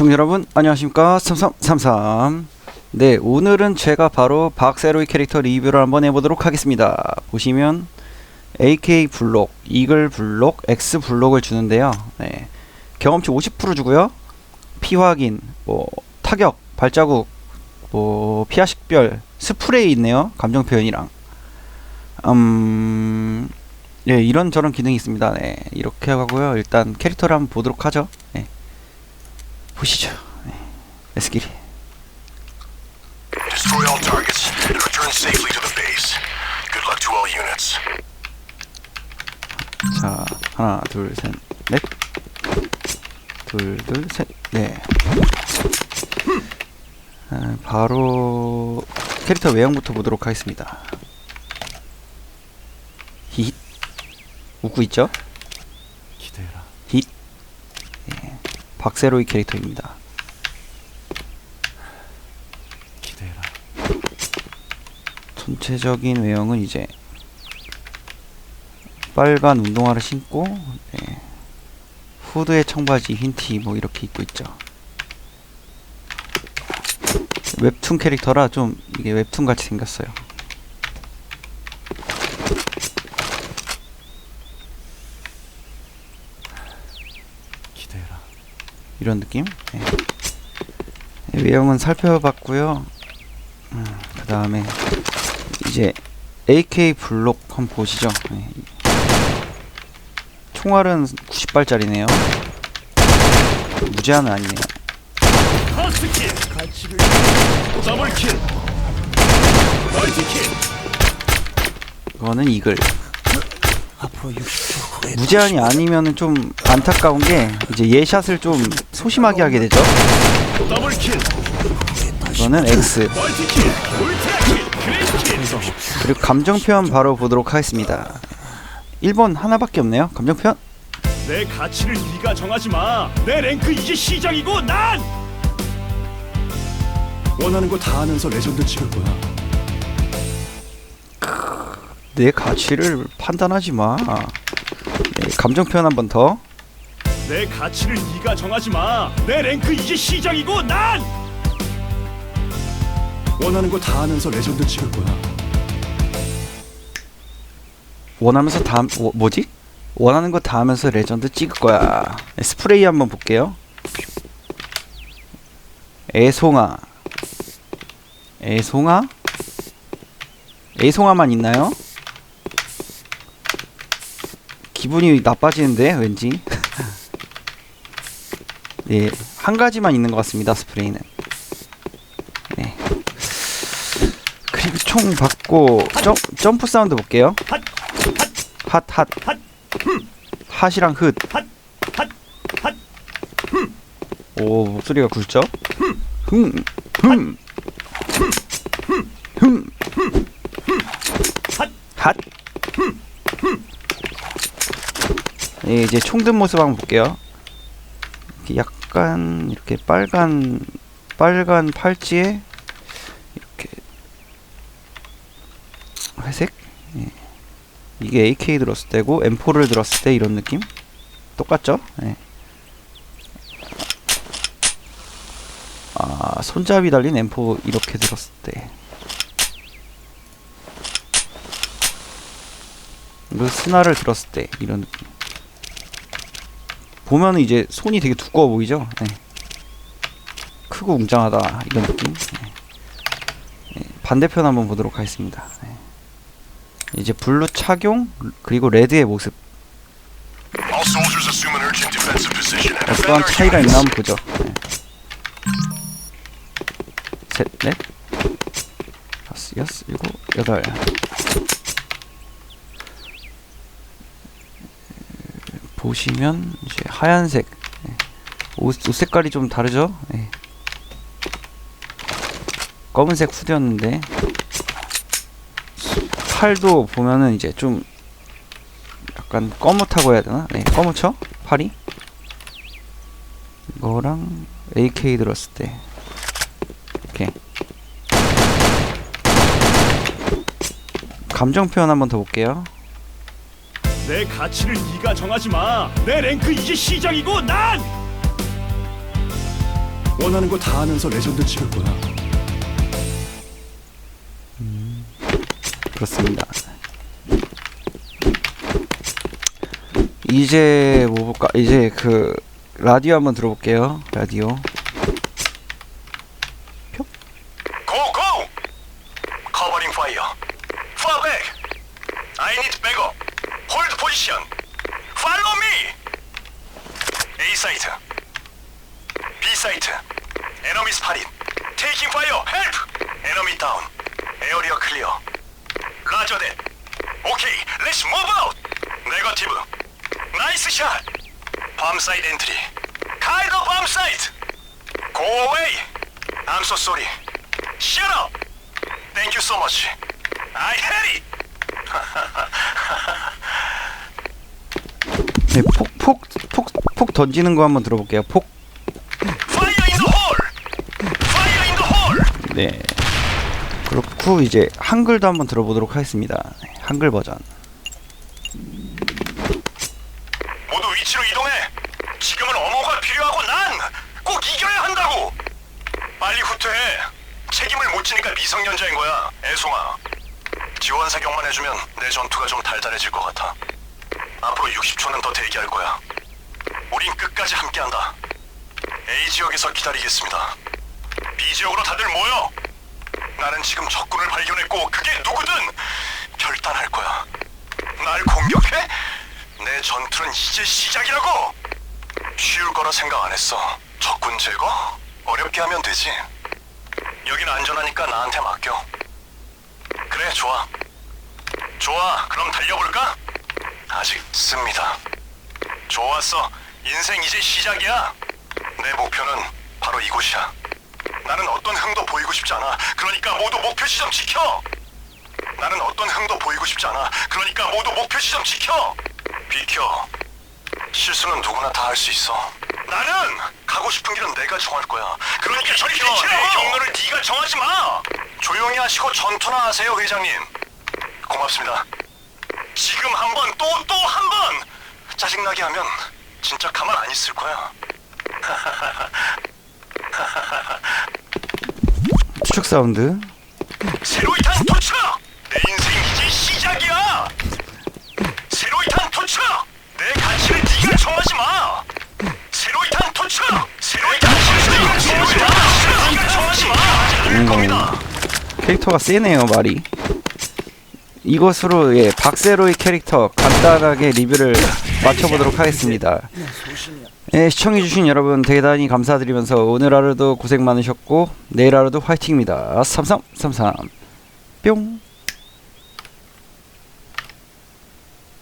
시청자 여러분 안녕하십니까? 3333 네 오늘은 제가 바로 박세로이 캐릭터 리뷰를 한번 해보도록 하겠습니다. 보시면 AK 블록, 이글 블록, X 블록을 주는데요. 네 경험치 50% 주고요. 피 확인, 뭐 타격, 발자국, 뭐 피하 식별, 스프레이 있네요. 감정 표현이랑. 음... 네 이런 저런 기능이 있습니다. 네 이렇게 하고요. 일단 캐릭터를 한번 보도록 하죠. 네 보시죠. 네. 에스키리. Destroy all targets and return safely to the base. Good luck to all units. 자, 하나, 둘, 셋, 넷. 둘, 둘, 셋, 네. 아, 바로 캐릭터 외형부터 보도록 하겠습니다. 힛. 웃고 있죠? 기대해라. 힛. 예. 박세로이 캐릭터입니다. 기대해라. 전체적인 외형은 이제 빨간 운동화를 신고 네. 후드에 청바지 흰티 뭐 이렇게 입고 있죠 웹툰 캐릭터라 좀 이게 웹툰 같이 생겼어요 기대해라. 이런 느낌? 네. 네, 외형은 살펴봤고요. 그 다음에 이제 AK 블록 한번 보시죠. 네. 총알은 90발짜리네요. 무제한은 아니네요. 이거는 이글 앞으로 60초 후에 무제한이 아니면은 좀 안타까운 게 이제 예샷을 좀 소심하게 하게 되죠 더블킬. 이거는 X 멀티킬. 울트라킬. 크레이킬. 그리고 감정 표현 바로 보도록 하겠습니다 1번 하나밖에 없네요 감정 표현 내 가치를 네가 정하지 마. 내 랭크 이제 시작이고 난 원하는 거 다 하면서 레전드 찍을 거야. 내 가치를 판단하지 마 네, 감정 표현 한 번 더 내 가치를 네가 정하지 마. 내 랭크 이제 시작이고 난 원하는 거 다 하면서 레전드 찍을 거야. 원하면서 다 뭐, 뭐지? 원하는 거 다 하면서 레전드 찍을 거야. 네, 스프레이 한번 볼게요. 애송아. 애송아? 애송아만 있나요? 기분이 나빠지는데 왠지. 네, 한 가지만 있는 것 같습니다. 스프레이는. 네. 그리고 총 받고 점, 점프 사운드 볼게요. 핫, 핫, 핫. 핫, 핫이랑 핫. 오, 목소리가 굵죠? 흠, 흠, 흠, 핫. 핫. 예, 이제 총 든 모습 한번 볼게요. 약간 이렇게 빨간 빨간 팔찌에 이렇게 회색. 예. 이게 AK 들었을 때고 M4를 들었을 때 이런 느낌 똑같죠? 예. 아 손잡이 달린 M4 이렇게 들었을 때 스나를 들었을 때 이런 느낌 보면은 이제 손이 되게 두꺼워 보이죠? 네. 크고 웅장하다 이런 느낌 네. 네, 반대편 한번 보도록 하겠습니다 네. 이제 블루 착용 그리고 레드의 모습 어떠한 차이가. 있나 한번 보죠. 네. 셋, 넷, 다섯, 여섯, 일곱, 여덟. 보시면 이제 하얀색 네. 옷, 옷 색깔이 좀 다르죠? 네. 검은색 후드였는데 팔도 보면은 이제 좀 약간 검뭇하고 해야 되나? 네, 검무쳐 팔이. 이거랑 AK 들었을 때 이렇게 감정 표현 한번 더 볼게요. 내 가치를 네가 정하지 마. 내 랭크 이제 시작이고 난 원하는 거 다 하면서 레전드 찍을 거야. 그렇습니다. 이제 뭐 볼까? 이제 그 라디오 한번 들어볼게요. 라디오. Go, go! Covering fire. Fall back. I need backup. Hold position. Follow me. A site. B site. Enemy spotted. Taking fire. Help. Enemy down. Area clear. Radio that. Okay, let's move out. Negative. Nice shot. Palm site entry. Kaido palm site. Go away. I'm so sorry. Shut up. Thank you so much. I hate it. 네, 폭, 폭, 폭, 폭 던지는 거 한번 들어볼게요. 폭. 네. 그렇고 이제 한글도 한번 들어보도록 하겠습니다. 한글 버전. 모두 위치로 이동해! 지금은 어머가 필요하고 난 꼭 이겨야 한다고! 빨리 후퇴해! 책임을 못 지니까 미성년자인 거야, 애송아. 지원 사격만 해주면 내 전투가 좀 달달해질 것 같아. 앞으로 60초는 더 대기할 거야. 우린 끝까지 함께한다. A 지역에서 기다리겠습니다. B 지역으로 다들 모여! 나는 지금 적군을 발견했고 그게 누구든 결단할 거야. 날 공격해? 내 전투는 이제 시작이라고! 쉬울 거라 생각 안 했어. 적군 제거? 어렵게 하면 되지. 여긴 안전하니까 나한테 맡겨. 그래, 좋아. 좋아, 그럼 달려볼까? 아직 씁니다. 좋았어. 인생 이제 시작이야. 내 목표는 바로 이곳이야. 나는 어떤 흥도 보이고 싶지 않아. 그러니까 모두 목표 지점 지켜! 나는 어떤 흥도 보이고 싶지 않아. 그러니까 모두 목표 지점 지켜! 비켜. 실수는 누구나 다 할 수 있어. 나는 가고 싶은 길은 내가 정할 거야. 그러니까 저리 비켜. 내 경로를 네가 정하지 마. 조용히 하시고 전투나 하세요, 회장님. 고맙습니다. 또 또 한 번. 짜증나게 하면 진짜 가만 안 있을 거야. 추측 사운드. 새로이 탄 도착! 내 인생 이제 시작이야! 새로이 탄 도착! 내 가치를 네가 정하지 마! 새로이 탄 도착! 새로이 탄 도착! 네가 정하지 마! 네가 정하지 마! 않을 겁니다. 캐릭터가 세네요 말이 이것으로 예 박세로의 캐릭터 간단하게 리뷰를 마쳐보도록 하겠습니다. 예, 시청해주신 여러분 대단히 감사드리면서 오늘 하루도 고생 많으셨고 내일 하루도 화이팅입니다. 삼삼삼삼. 뿅